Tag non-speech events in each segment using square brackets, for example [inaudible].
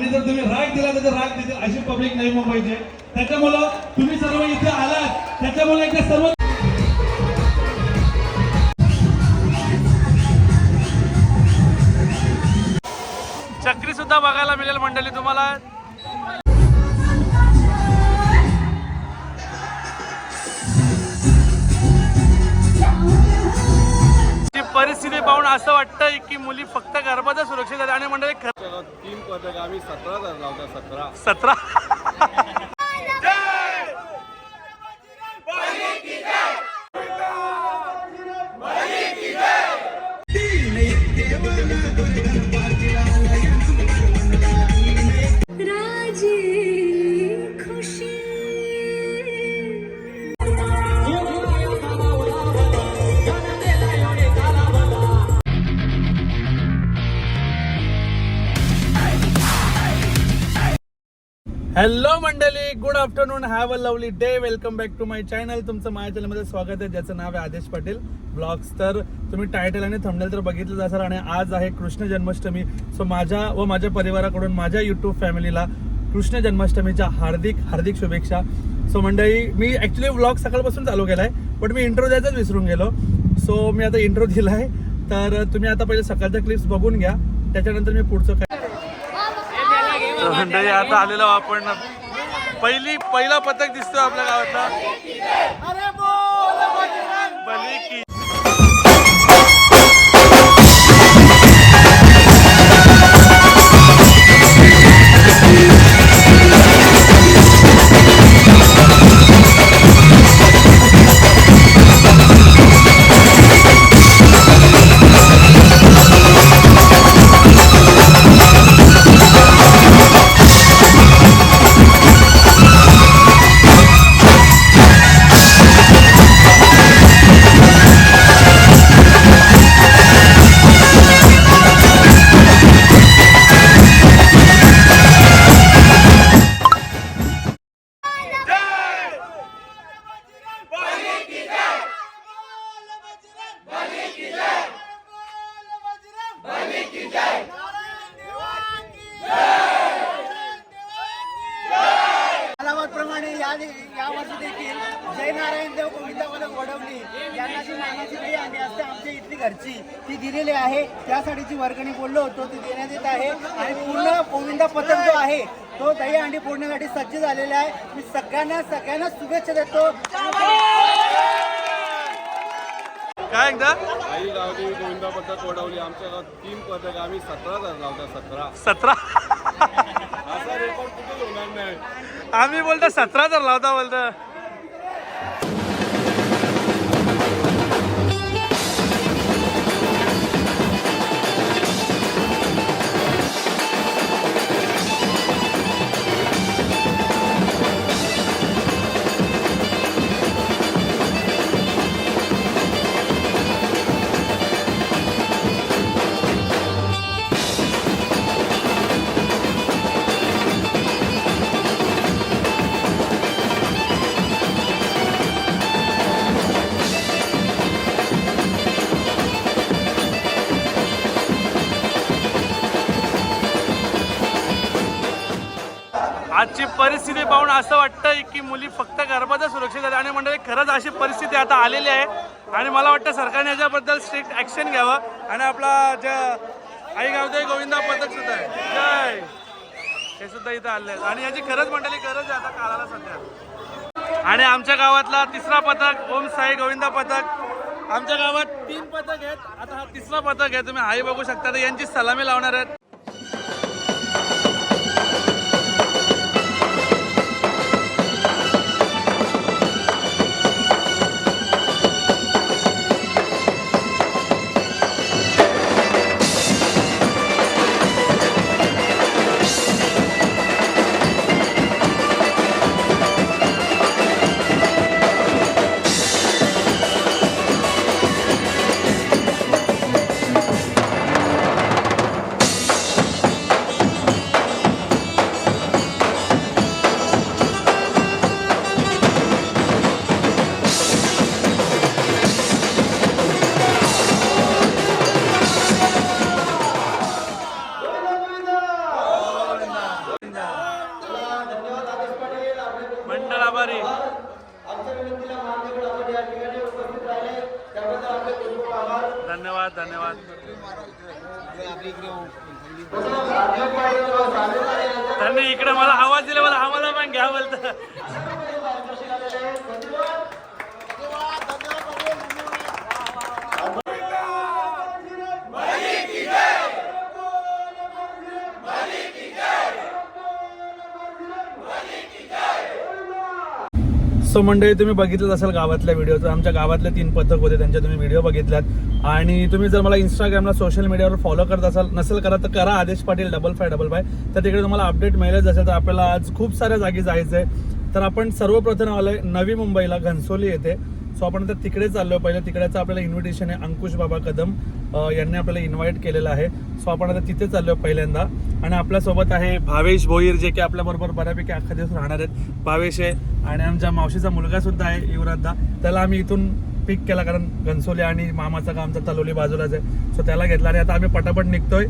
आणि जर तुम्ही राग दिला तर राग देतील अशी पब्लिक नाही मुंबईचे. त्याच्यामुळं तुम्ही सर्व इथे आलात. त्याच्यामुळे इथे सर्व चक्री सुद्धा बघायला मिळेल मंडळी तुम्हाला. परिस्थिती पाहून असं वाटतंय की मुली फक्त गर्भातच सुरक्षित आहेत. आणि मंडळी खरं तीन पदक आम्ही सतरा सतरा. सतरा. [laughs] हॅलो मंडळी. Good afternoon have a lovely day welcome back to my channel तुमचं माझ्या चॅनलमध्ये स्वागत आहे ज्याचं नाव आहे आदेश पाटील ब्लॉग्स तर तुम्ही टायटल आणि थंबनेल तर बघितलं असाल आणि आज आहे कृष्ण जन्माष्टमी. सो माझ्या व माझ्या परिवाराकडून माझ्या युट्यूब फॅमिलीला कृष्ण जन्माष्टमीच्या हार्दिक हार्दिक शुभेच्छा. सो मंडळी मी ॲक्च्युली व्लॉग सकाळपासून चालू केला आहे बट मी इंट्रो द्यायचाच विसरून गेलो. सो मी आता इंट्रो दिला आहे तर तुम्ही आता पहिले सकाळच्या क्लिप्स बघून घ्या. त्याच्यानंतर मी पुढचं काय मंडळी आता आलेलो आपण. पहिली पहिला पथक दिसतो आपल्या गावातला. भली की नारायण देव गोविंदावाला वडवली. यांना जी मानाची देणी आणि असते आमच्या इथली घरची ती दिलेली आहे. त्यासाठीची वर्गणी बोललो होतो ती देण्यात येत आहे. आणि पूर्ण गोविंदा पथक जो आहे तो दही अंडी फोडण्यासाठी सज्ज झालेला आहे. मी सगळ्यांना सगळ्यांना शुभेच्छा देतो. काय एकदा? आई गावदेवी गोविंदा पदक ओढवली आमच्या गावात तीन पदक आम्ही सतरा धरला होता सतरा. सतरा? असा रेकॉर्ड कुठे होणार नाही? आम्ही बोलतो सतरा तर लावता बोलतो. म्हणून असं वाटतं की मुली फक्त गर्भातच सुरक्षित आहेत. आणि मंडळी खरंच अशी परिस्थिती आता आलेली आहे. आणि मला वाटतं सरकारने याच्याबद्दल स्ट्रिक्ट ॲक्शन घ्यावं. आणि आपला ज्या आई गावते गोविंदा पथक सुद्धा आहे. जय! हे सुद्धा इथं आले आहेत. आणि याची खरंच मंडळी गरज आहे आता काळाला सध्या. आणि आमच्या गावातला तिसरा पथक ओम साई गोविंदा पथक आमच्या गावात तीन पथक आहेत. आता हा तिसरा पथक आहे. तुम्ही आई बघू शकता. तर यांची सलामी लावणार आहेत. आवाज दिला मला आम्हाला पण घ्या बोलतं. सो मंडळी तुम्ही बघितलं असाल गावातल्या व्हिडिओ तर आमच्या गावातले तीन पथक होते त्यांचे तुम्ही व्हिडिओ बघितल्यात. आणि तुम्ही जर मला इंस्टाग्रामला सोशल मीडियावर फॉलो करत असाल नसेल करा तर करा. Adesh Patil double five double five तर तिकडे तुम्हाला अपडेट मिळेलच असेल. तर आपल्याला आज खूप साऱ्या जागी जायचं आहे तर आपण सर्वप्रथम आलोय नवी मुंबईला घनसोली येथे. सो आपण आता तिकडे चाललो पहिले तिकडेचं आपल्याला इन्व्हिटेशन आहे अंकुश बाबा कदम. यांनी आपल्याला इन्व्हाइट केलेलं आहे. सो आपण आता तिथे चाललो पहिल्यांदा. आणि आपल्यासोबत आहे भावेश भोईर जे की आपल्याबरोबर बऱ्यापैकी अख्खा दिवस राहणार आहेत. भावेश आहे आणि आमच्या मावशीचा मुलगा सुद्धा आहे युवराजदा त्याला आम्ही इथून पिक केला कारण घनसोली आणि मामाचं काम तर तलोली बाजूलाच आहे. सो त्याला घेतला आणि आता आम्ही पटापट निघतोय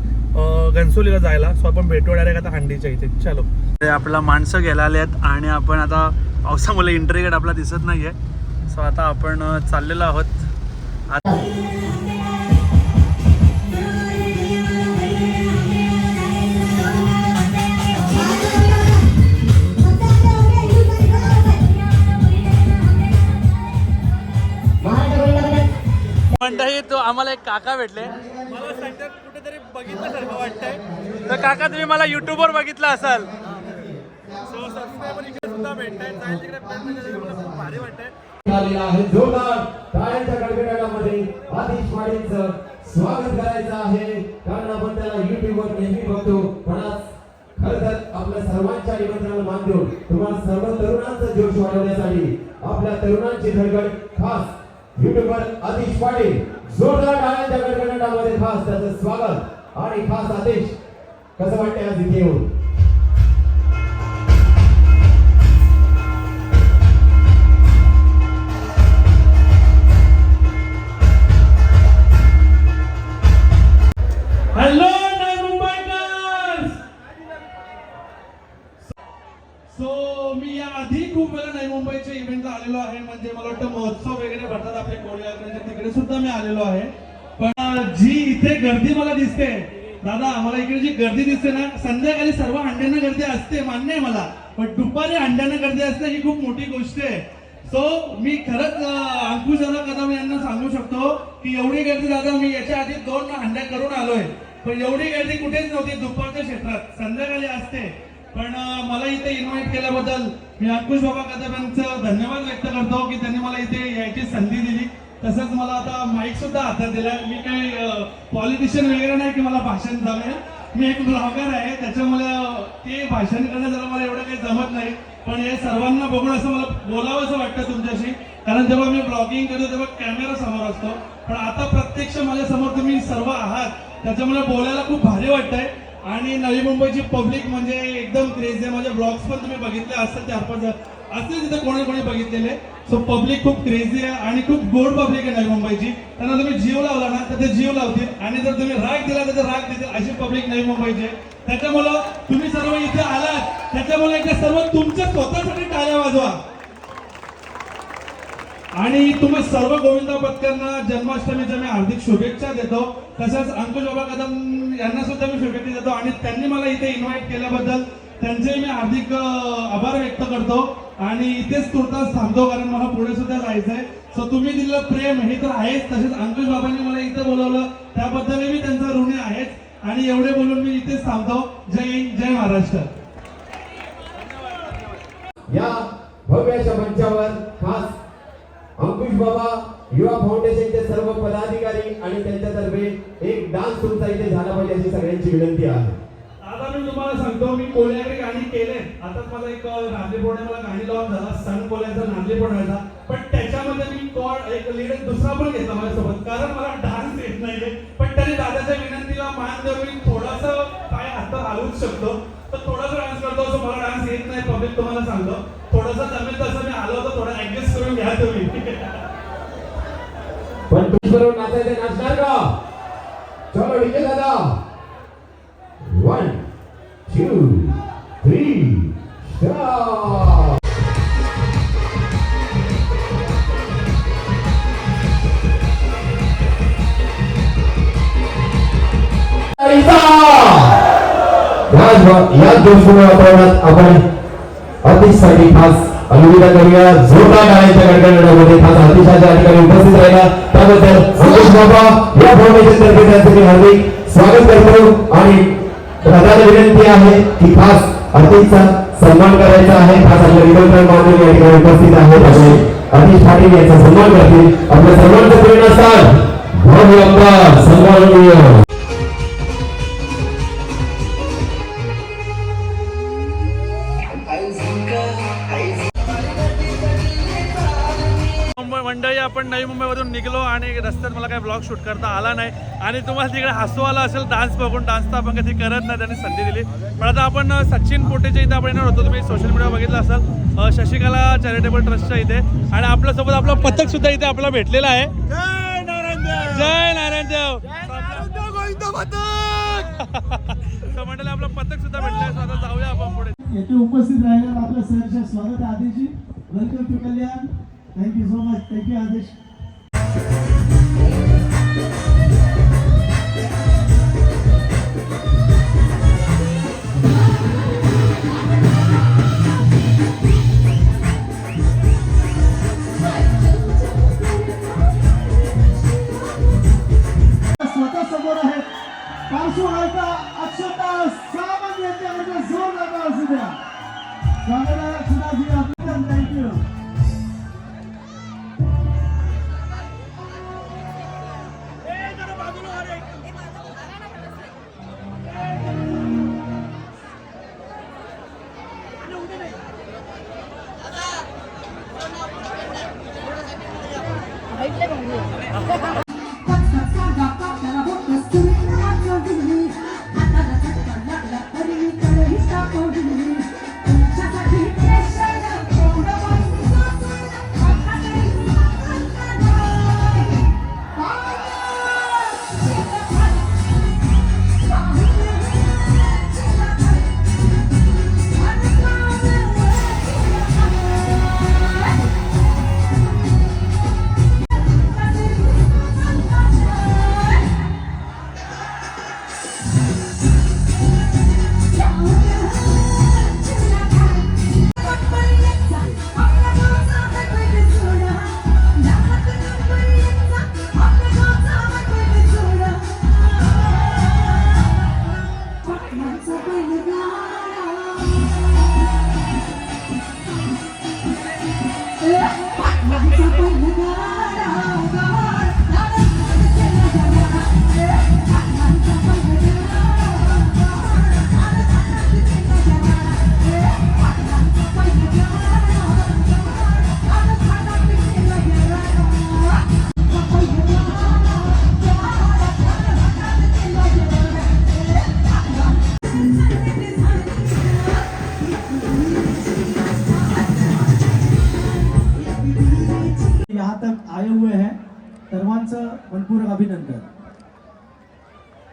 घनसोलीला जायला. सो आपण भेटू डायरेक्ट आता हंडीच्या इथे. चलो. आपला माणसं गेला आले आहेत आणि आपण आता पावसामुळे इंटरगेट आपला दिसत नाही आहे सो आता आपण चाललेलो आहोत. आता एक काका भेटले. मला सध्या कुठेतरी बघितल्यासारखं वाटतंय. तर काका तुम्ही मला युट्यूबवर बघितलं असाल. सो सबस्क्रायबर इकडे सुद्धा भेटताय जाईल तिकडे मला खूप भारी वाटतंय. आलेला आहे जोरदार टाळ्यांच्या कडकडाटामध्ये आतिश पाटीलचं स्वागत करायचं आहे. कारण आपण त्याला युट्यूबवर नेहमी बघतो. पण आज खर तर आपल्या सर्वांच्या निमंत्रणाला मान देऊन तुम्हाला सर्व तरुणांचा जोश वाढवण्यासाठी आपल्या तरुणांची धडपड खास युट्यूबर आतिश पाटील जोरदार टाळ्यांच्या कडकडाटामध्ये खास त्याचं स्वागत आणि खास आदेश. कसं वाटते आज इथे येऊन? हॅलो सो मी या आधी खूप वेळा नवी मुंबईच्या इव्हेंटला आलेलो आहे म्हणजे मला वाटतं महोत्सव वगैरे भरतात आपले कोळी तिकडे सुद्धा मी आलेलो आहे. पण जी इथे गर्दी मला दिसते दादा आम्हाला इकडे जी गर्दी दिसते ना संध्याकाळी सर्व अंड्यांना गर्दी असते मान्य आहे मला. पण दुपारी अंड्यांना गर्दी असते ही खूप मोठी गोष्ट आहे. सो मी खरंच अंकुश दादा कदम यांना सांगू शकतो की एवढी गर्दी दादा मी याच्या आधी दोन हंड्या करून आलोय. पण एवढी गर्दी कुठेच नव्हती दुपारच्या क्षेत्रात. संध्याकाळी असते. पण मला इथे इन्व्हाइट केल्याबद्दल मी अंकुश बाबा कदम यांचं धन्यवाद व्यक्त करतो की त्यांनी मला इथे यायची संधी दिली. तसंच मला आता माईक सुद्धा हातात दिला मी काही पॉलिटिशियन वगैरे नाही की मला भाषण जमेल? मी एक ब्लॉगर आहे त्याच्यामुळे ते भाषण करणं जरा मला एवढं काही जमत नाही. पण हे सर्वांना बघून असं मला बोलावं असं वाटतं तुमच्याशी. कारण जेव्हा मी ब्लॉगिंग करतो तेव्हा कॅमेरा समोर असतो. पण आता प्रत्यक्ष माझ्यासमोर तुम्ही सर्व आहात. त्याच्यामुळे बोलायला खूप भारी वाटतंय. आणि नवी मुंबईची पब्लिक म्हणजे एकदम क्रेज आहे. माझे ब्लॉग्स पण तुम्ही बघितले असतात चार पाच असे तिथे कोणी कोणी बघितलेले सो पब्लिक खूप क्रेझी आहे आणि खूप गोड पब्लिक आहे नवी मुंबईची. त्यांना तुम्ही जीव लावला ना तर ते जीव लावतील. आणि जर तुम्ही राग दिला तर ते राग देतील. अशी पब्लिक नवी मुंबईची आहे. त्याच्यामुळं तुम्ही सर्व इथे आलात. त्याच्यामुळे इथे सर्व तुमच्या स्वतःसाठी टाळ्या वाजवा. आणि तुम्ही सर्व गोविंदा पत्त्यांना जन्माष्टमीच्या मी हार्दिक शुभेच्छा देतो. तसंच अंकुश बाबा कदम यांना सुद्धा मी शुभेच्छा देतो. आणि त्यांनी मला इथे इन्व्हाइट केल्याबद्दल त्यांचे मी हार्दिक आभार व्यक्त करतो. आणि इथेच तुर्तास थांबतो कारण मला पुढे सुद्धा जायचंय. सो तुम्ही दिलेलं प्रेम हे तर आहेच. तसेच अंकुश बाबांनी मला इथं बोलवलं. त्याबद्दल मी त्यांचा ऋणी आहेच. आणि एवढे बोलून मी इथेच थांबतो. जय हिंद जय महाराष्ट्र. या भव्याच्या मंचावर खास अंकुश बाबा युवा फाउंडेशनचे सर्व पदाधिकारी आणि त्यांच्यातर्फे एक डान्स तुमचा इथे झाला पाहिजे अशी सगळ्यांची विनंती आहे. तुम्हाला सांगतो मी कोल्याकडे गाणी केले. आता मला एक नांदे पौर्णिमेला गाणी लावून झाला. सण कोल्याचा नांदे पण त्याच्यामध्ये मी कॉड एक लिडर दुसरा पण घेतला माझ्यासोबत. कारण मला डान्स येत नाहीये. पण तरी दादाच्या विनंतीला मान देऊन मी थोडासा पाय हात हलवूच शकतो. तर थोडासा डान्स करतो असं मला डान्स येत नाही. पब्लिक तुम्हाला सांगतो. थोडासा जमेल तसं मी हलवतो थोडं ऍडजस्ट करून घ्या तुम्ही. पण तुझ्याबरोबर नाचायचं नाचणार का? चलो डीजे दादा. याच या जोशपूर्ण वातावरणात आपण अतिशसाठी खास अनुविधा करूया. जोरदार गाण्याच्या गडगडण्यामध्ये खास अतिशयाच्या ठिकाणी उपस्थित राहिला. त्याबद्दल अंकुश बाबा या फाउंडेशन तर्फे त्यांचे हार्दिक स्वागत करतो. आणि प्रधान विनंती आहे की खास अतिशचा सन्मान करायचा आहे. खास आपल्या निमंत्रण मानून या ठिकाणी उपस्थित आहेत आपले अतिश पाटील यांचा सन्मान करतील. आपल्या सर्वांचं प्रेरणास्थान भव्य आमदार सन्माननीय. ब्लॉग शूट करता आला नाही. आणि तुम्हाला तिकडे हसू आला असेल डान्स बघून डान्स तर आपण कधी करत नाही त्यांनी संधी दिली. पण आता आपण सचिन पोटेच्या इथे आपण येणार होतो. तुम्ही सोशल मीडिया बघितलं असाल. शशिकला चॅरिटेबल ट्रस्टच्या इथे. आणि आपल्यासोबत आपलं पथक सुद्धा इथे आपला भेटलेला आहे. जय नारायण देव [laughs] मंडळी आपलं पथक सुद्धा भेटलंय. so आता जाऊया आपण पुढे. येथे उपस्थित राहिलेलं आपलं सहर्ष स्वागत आहे आदेशजी welcome to Kalyan thank you so much thank you Adesh. Thank you.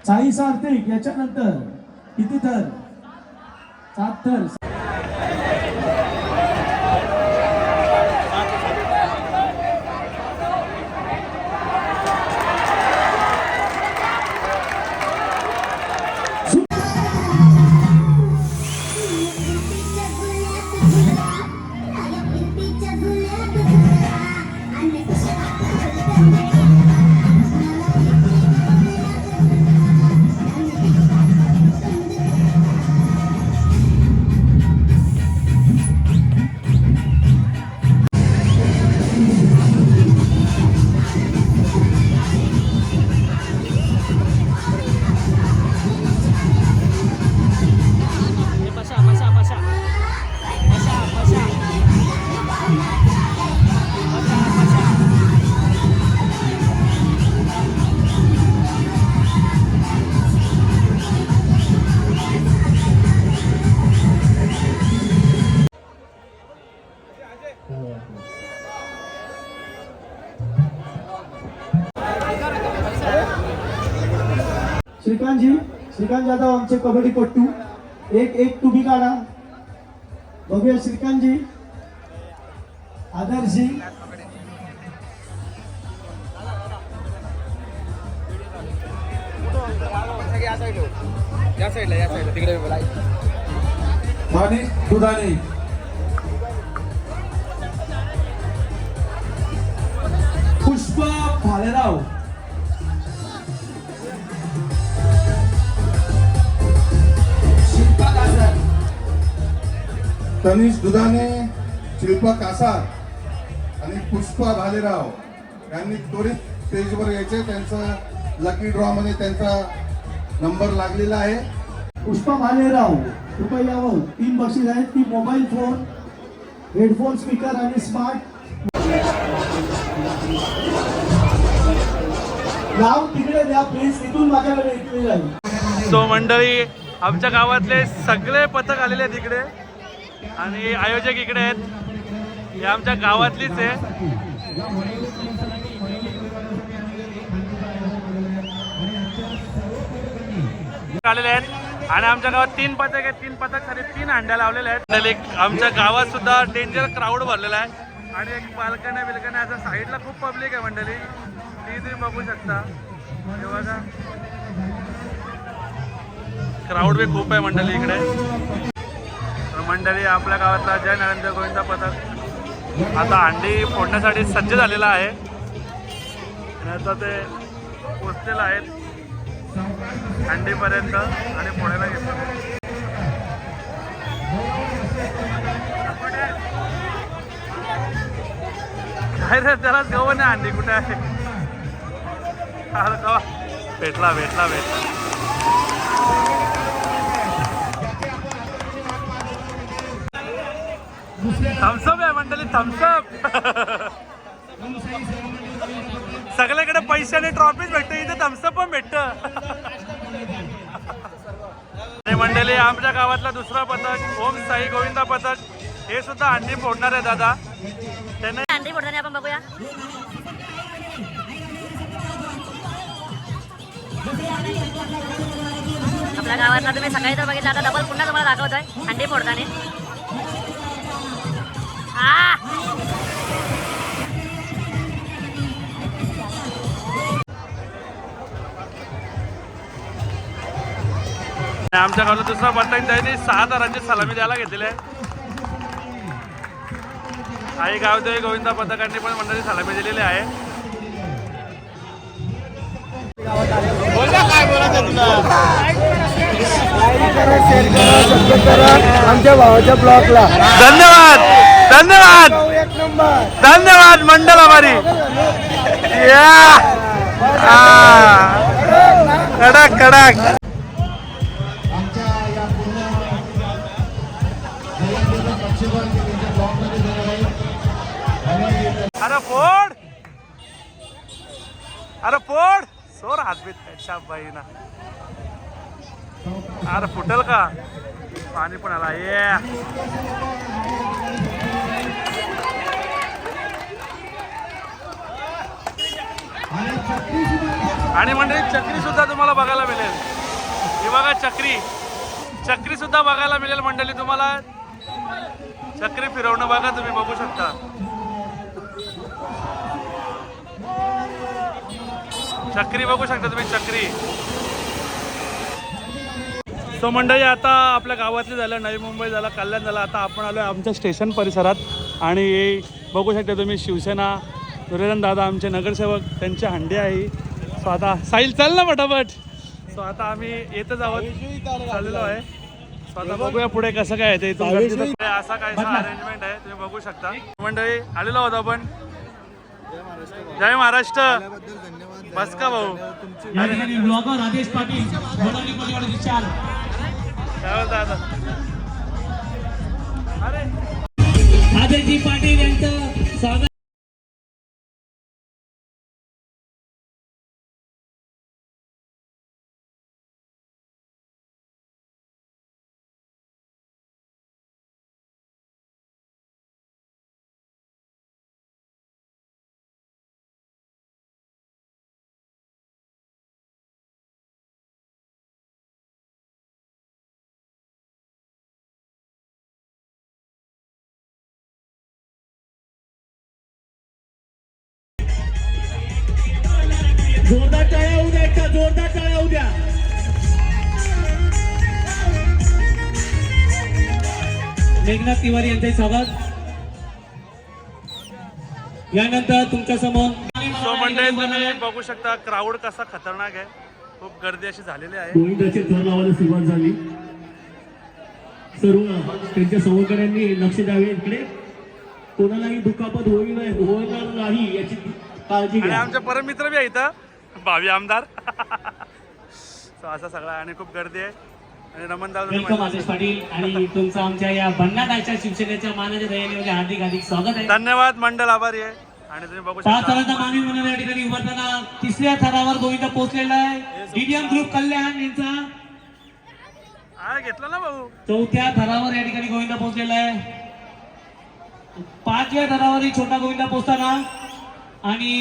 Sai Sarthik याच्यानंतर किती थर? सात थर श्रीकांत जाधव आमचे कबड्डीपट्टू एक एक टुबी काढा. बघूया श्रीकांतजी. आदर्शजी. या साईडला या साईडला तिकडे दानिश दुधाने. पुष्पा भालेराव. तनिष दुधाने शिल्पा कासार आणि पुष्पा भालेराव यांनी त्वरित स्टेजवर यायचे. त्यांचा लकी ड्रॉ मध्ये त्यांचा नंबर लागलेला आहे. पुष्पा भालेराव कृपया यावं तीन बक्षीस आहेत. ती मोबाईल फोन हेडफोन स्पीकर आणि स्मार्ट लाव तिकडे द्या प्लीज तिथून माझ्याकडे सो मंडळी आमच्या गावातले सगळे पथक आलेले आहेत इकडे. आणि आयोजक इकडे आहेत. हे आमच्या गावातलीच आहे. आलेले आहेत. आणि आमच्या गावात तीन पथक आहेत. तीन पथकसाठी तीन हांड्या लावलेल्या आहेत. एक आमच्या गावात सुद्धा डेंजर क्राऊड भरलेला आहे. आणि एक बालकण्या बिलकण्या असं साईडला खूप पब्लिक आहे मंडळी. ती तुम्ही बघू शकता. बघा. क्राऊड बी खूप आहे मंडळी इकडे. मंडळी आपल्या गावातला जय नरेंद्र गोविंदा पथक. आता अंडी फोडण्यासाठी सज्ज झालेला आहे. आणि आता ते पोचलेलं आहेत. अंडीपर्यंत आणि फोडायला घेतो काय रे त्याला गव नाही अंडी कुठे आहे? अरे भेटला भेटला भेटला. थम्सअप आहे मंडळी थम्सअप सगळ्याकडे पैसे आणि ट्रॉफीच भेटते इथे थम्सअप पण भेटत. मंडळी आमच्या गावातला दुसरा पथक ओम साई गोविंदा पथक हे सुद्धा अंडी फोडणार आहे दादा. त्यांना अंडी फोडणार आपण बघूया. आपल्या गावातला तुम्ही सकाळी तर बघितला आता डबल पुन्हा तुम्हाला दाखवतोय अंडी फोडताना. आमच्या गावाला दुसरा पथक त्यांनी सहा तारांची सलामी द्यायला घेतलेली आहे. आई गावदेवी गोविंदा पथकांनी पण मंडळी सलामी दिलेली आहे. आमच्या भावाच्या ब्लॉकला. धन्यवाद! धन्यवाद! धन्यवाद मंडल हमारी या कडक कडक! अरे फोड! अरे फोड! सोर हातबीत अच्छा भाई ना अरे फुटल का? पाणी पण आला ये! आणि म्हणजे चक्री सुद्धा तुम्हाला बघायला मिळेल. हे बघा चक्री. चक्री सुद्धा बघायला मिळेल मंडळी तुम्हाला. चक्री फिरवणं बघा तुम्ही बघू शकता. चक्री बघू शकता तुम्ही चक्री. सो मंडळी आता आपल्या गावातली झालं नवी मुंबई झालं कल्याण झालं आता आपण आलो आहे आमच्या स्टेशन परिसरात. आणि बघू शकता तुम्ही शिवसेना दुर्योधन दादा आमचे नगरसेवक त्यांचे हंडी आहे. सो आता साईल चल ना पटापट. सो आता आम्ही येतच आहोत. चाललेलो आहे. सो आता बघूया पुढे कसं काय आहे ते. असा काहीसा अरेंजमेंट आहे. तुम्ही बघू शकता. मंडळी आलेलो आहोत आपण. जय महाराष्ट्र. बस का भाऊ? या ठिकाणी ब्लॉगर आदेश पाटील काय अरे. पाटील यांचं स्वागत जोरदार टाळ्या होऊ द्या एकदा जोरदार टाळ्या होऊ द्या मेघनाथ तिवारी यांचे स्वागत. यानंतर तुमच्यासमोर तुम्ही बघू शकता क्राऊड कसा खतरनाक आहे. खूप गर्दी अशी झालेली आहे. गोविंदाची थर लावायला सुरुवात झाली. सर्व त्यांच्या सहकाऱ्यांनी लक्ष द्यावे इकडे. कोणालाही दुखापत होईल होणार नाही याची काळजी आमचे परममित्र बी आहेत भावी आमदार. [laughs] सो असा सगळा आणि खूप गर्दी आहे. आणि रमण पाटील आणि तुमचं आमच्या या भन्नाटाच्या शिवसेनेच्या मानाच्या दयाने हार्दिक हार्दिक स्वागत आहे. धन्यवाद मंडळ आभारी आहे. आणि तुम्ही बघू पाच शकता थराचा मानवी म्हणून या ठिकाणी उभारताना तिसऱ्या थरावर गोविंद पोहोचलेला आहे. डीडीएम ग्रुप कल्याण यांचा. घेतला ना भाऊ. चौथ्या थरावर या ठिकाणी गोविंद पोहोचलेला आहे. पाचव्या थरावरही छोटा गोविंद पोहोचताना. आणि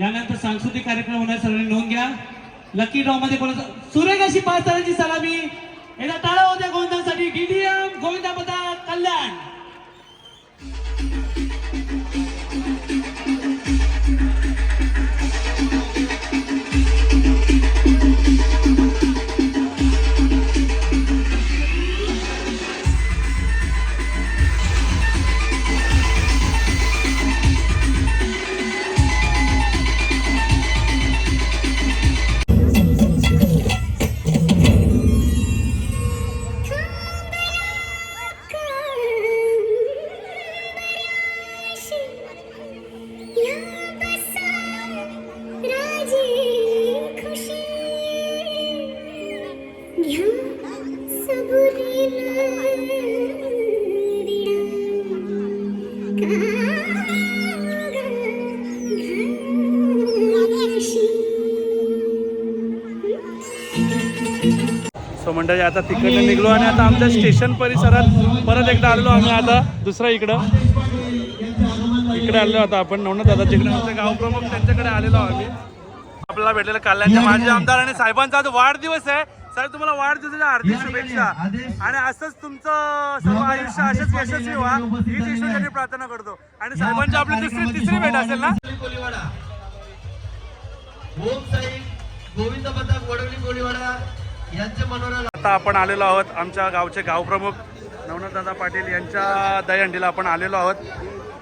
यानंतर सांस्कृतिक कार्यक्रम होणार सर्वांनी नोंद घ्या. लकी ड्रॉ मध्ये कोणाचा? सुरेख पाच तारांची सलामी. एकदा टाळा होत्या गोविंदासाठी. डीडीएम गोविंदा पथक कल्याण. you. निघलो आणि आता आमच्या स्टेशन परिसरात परत एकदा आलेलो आम्ही आता दुसरा इकडं. इकडे आलेलो आता आपण नवनाथ दादा तिकडे आमचे गाव प्रमुख त्यांच्याकडे आलेलो आम्ही. आपल्याला भेटलेलं कल्याणचे माजी आमदार आणि साहेबांचा आज वाढदिवस आहे. साहेब तुम्हाला वाढदिवसाच्या हार्दिक शुभेच्छा. आणि असंच तुमचं सर्व आयुष्य असेच यशस्वी व्हा. हीच ईश्वराची प्रार्थना करतो. आणि साहेबांची आपली दुसरी तिसरी भेट असेल ना? गोविंद पथक वडवली कोळीवाडा. आता आपण आलेलो आहोत आमच्या गावचे गावप्रमुख नवनाथदादा पाटील यांच्या दहीहंडीला आपण आलेलो आहोत.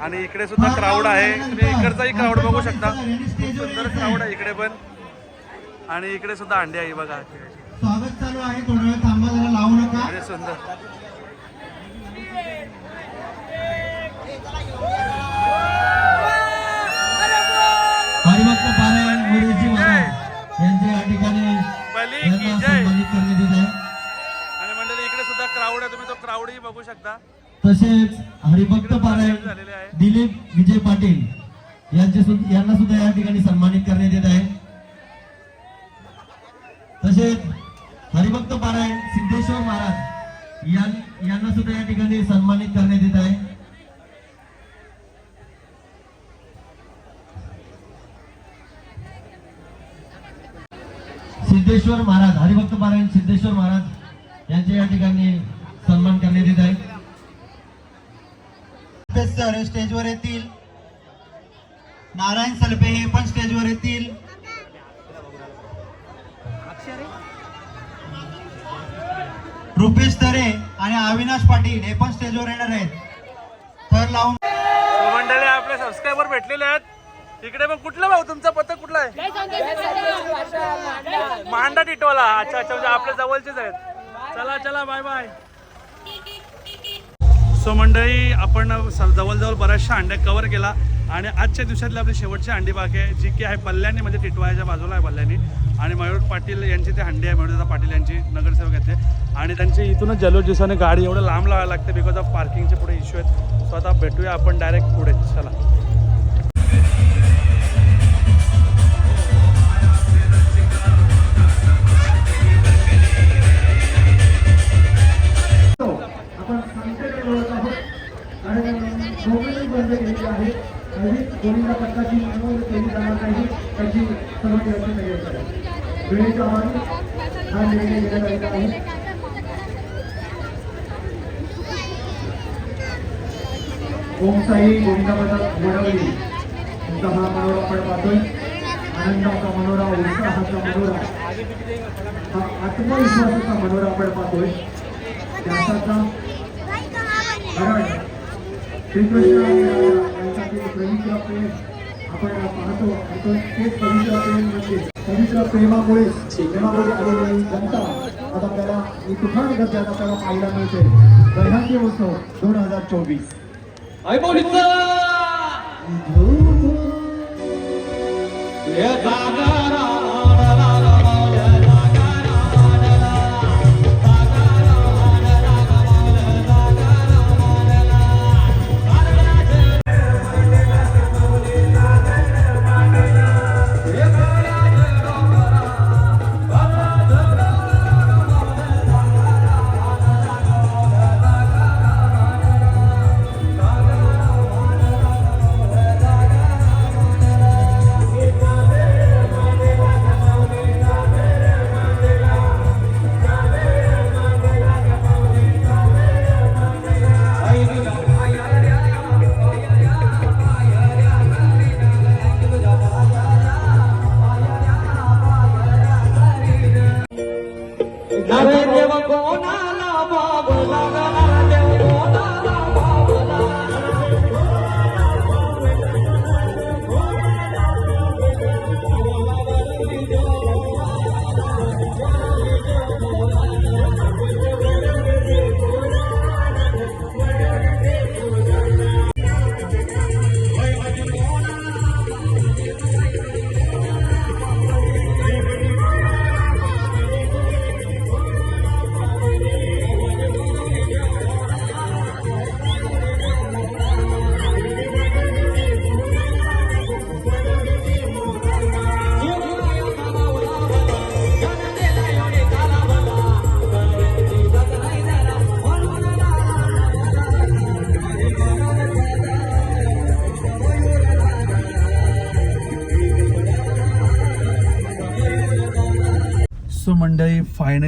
आणि इकडे सुद्धा क्राऊड आहे. तुम्ही इकडचाही क्राऊड बघू शकता. खूप सुंदर क्राऊड आहे. इकडे पण. आणि इकडे सुद्धा अंडी आहे बघा. स्वागत चालू आहे. थोडा वेळ थांबा जरा लावू नका. सुंदर. क्राऊड आहे तुम्ही तो क्राऊडही बघू शकता. तसेच हरिभक्त पारायण दिलीप विजय पाटील यांचे सुद्धा यांना सुद्धा या ठिकाणी सन्मानित करण्यात येत आहे. तसेच हरिभक्त पारायण सिद्धेश्वर महाराज यांना सुद्धा या ठिकाणी सन्मानित करण्यात येत आहे. सिद्धेश्वर महाराज हरिभक्त पारायण सिद्धेश्वर महाराज यांचे या ठिकाणी सन्मान करण्यात येत आहे सर स्टेजवर येतील नारायण सलपे हे पण स्टेजवर येतील रुपेश तरे आणि अविनाश पाटील हे पण स्टेजवर येणार आहेत तर लावून मंडळी आपले सबस्क्रायबर भेटलेले आहेत इकडे मग कुठलं भाऊ तुमचा पथक कुठला आहे मांडा टिटवाला अच्छा अच्छा म्हणजे आपल्या जवळचेच आहेत चला चला बाय बाय सो मंडळी आपण स- जवळजवळ बऱ्याचशा अंड्या कवर केला. आणि आजच्या दिवसातली आपली शेवटची अंडी बाग आहे जी की आहे पल्ल्यांनी म्हणजे टिटवाळ्याच्या बाजूला आहे पल्ल्यांनी. आणि मयूर पाटील यांची ते हंडी आहे मयूरदादा पाटील यांची नगरसेवक येते आणि त्यांची इथूनच जल्लोष दिवसाने गाडी एवढं लांब लावायला लागते बिकॉज ऑफ पार्किंगचे पुढे इश्यू आहेत. सो आता भेटूया आपण डायरेक्ट पुढे. चला. आहे वेळेच्या अभावी हा निर्णय घेण्यात आलेला आहे ओम साई गोविंदा पथक तुमचा हा मनोरा आपण पाहतोय आनंदाचा मनोरा उत्साहाचा मनोरा हा आत्मविश्वासाचा मनोरा आपण पाहतोय त्याचा कारण श्रीकृष्ण आणि यांच्यातील पवित्र प्रेम आपण पाहतो तेच पवित्र प्रेम म्हणजे पवित्र प्रेमामुळे प्रेमामुळे आलेली जनता आज आपल्याला ही तुफान गर्दी आज आपल्याला पाहायला मिळते. दैनंदिन उत्सव दोन हजार चोवीस. सो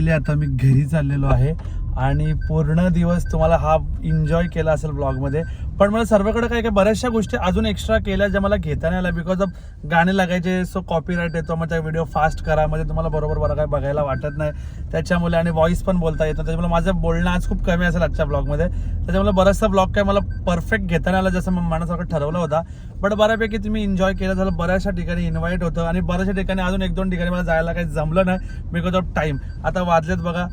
फायनली आता मी घरी चाललेलो आहे. आणि पूर्ण दिवस तुम्हाला हा एन्जॉय केला असेल ब्लॉगमध्ये पण मला सर्वकडे काय काय बऱ्याचशा गोष्टी अजून एक्स्ट्रा केल्या ज्या मला घेता नाही आल्या बिकॉज ऑफ गाणे लागायचे सो कॉपीराईट येतो मग त्या व्हिडिओ फास्ट करा म्हणजे तुम्हाला बरोबर बरं काय बघायला वाटत नाही. त्याच्यामुळे आणि व्हॉइस पण बोलता येतं त्याच्यामुळे माझं बोलणं आज खूप कमी असेल आजच्या ब्लॉगमध्ये त्याच्यामुळे बराचसा ब्लॉग काय मला परफेक्ट घेताना आला जसं मी मनासारखं ठरवलं होता. बट बऱ्यापैकी तुम्ही एन्जॉय केलं झालं बऱ्याचशा ठिकाणी इन्व्हाइट होतं. आणि बऱ्याचशा ठिकाणी अजून एक दोन ठिकाणी मला जायला काही जमलं नाही बिकॉज ऑफ टाईम आता वाजलेत बघा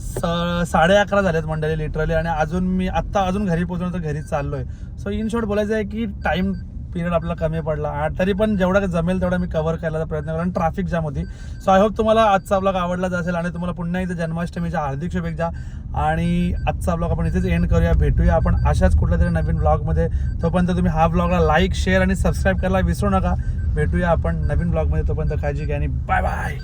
स साडे अकरा झालेत मंडळी लिटरली आणि अजून मी आत्ता अजून घरी पोहोचलो तर घरी चाललो आहे सो इन शॉर्ट बोलायचं आहे की टाईम पिरियड आपला कमी पडला. आणि तरी पण जेवढा जमेल तेवढा मी कव्हर करायला प्रयत्न करेन. ट्रॅफिक जाम होती. सो आय होप तुम्हाला आजचा ब्लॉग आवडलाच असेल आणि तुम्हाला पुन्हा एकदा जन्माष्टमीच्या हार्दिक शुभेच्छा. आणि आजचा ब्लॉग आपण इथेच एंड करूया भेटूया आपण अशाच कुठल्या तरी नवीन ब्लॉगमध्ये तोपर्यंत तुम्ही हा ब्लॉगला लाईक शेअर आणि सबस्क्राईब करायला विसरू नका. भेटूया आपण नवीन ब्लॉगमध्ये तोपर्यंत काळजी घ्या आणि बाय बाय